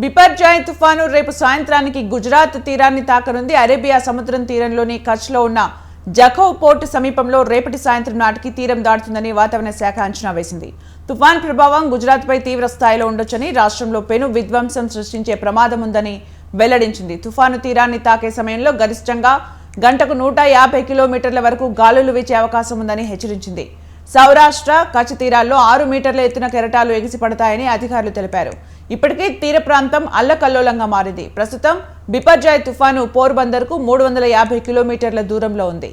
బిపర్జాయ్ తుఫాను రేపు సాయంత్రానికి గుజరాత్ తీరాన్ని తాకనుంది. అరేబియా సముద్రం తీరంలోని కచ్లో ఉన్న జఖౌ పోర్టు సమీపంలో రేపటి సాయంత్రం నాటికి తీరం దాటుతుందని వాతావరణ శాఖ అంచనా వేసింది. తుఫాన్ ప్రభావం గుజరాత్పై తీవ్ర స్థాయిలో ఉండొచ్చని రాష్ట్రంలో పెను విధ్వంసం సృష్టించే ప్రమాదం ఉందని వెల్లడించింది. తుఫాను తీరాన్ని తాకే సమయంలో గరిష్టంగా గంటకు నూట యాభై కిలోమీటర్ల వరకు గాలులు వీచే అవకాశం ఉందని హెచ్చరించింది. సౌరాష్ట్ర కచ్ తీరాల్లో ఆరు మీటర్ల ఎత్తున కెరటాలు ఎగిసిపడతాయని అధికారులు తెలిపారు. ఇప్పటికే తీర ప్రాంతం అల్లకల్లోలంగా మారింది. ప్రస్తుతం బిపర్జాయ్ తుఫాను పోర్బందర్కు మూడు వందల యాభై కిలోమీటర్ల దూరంలో ఉంది.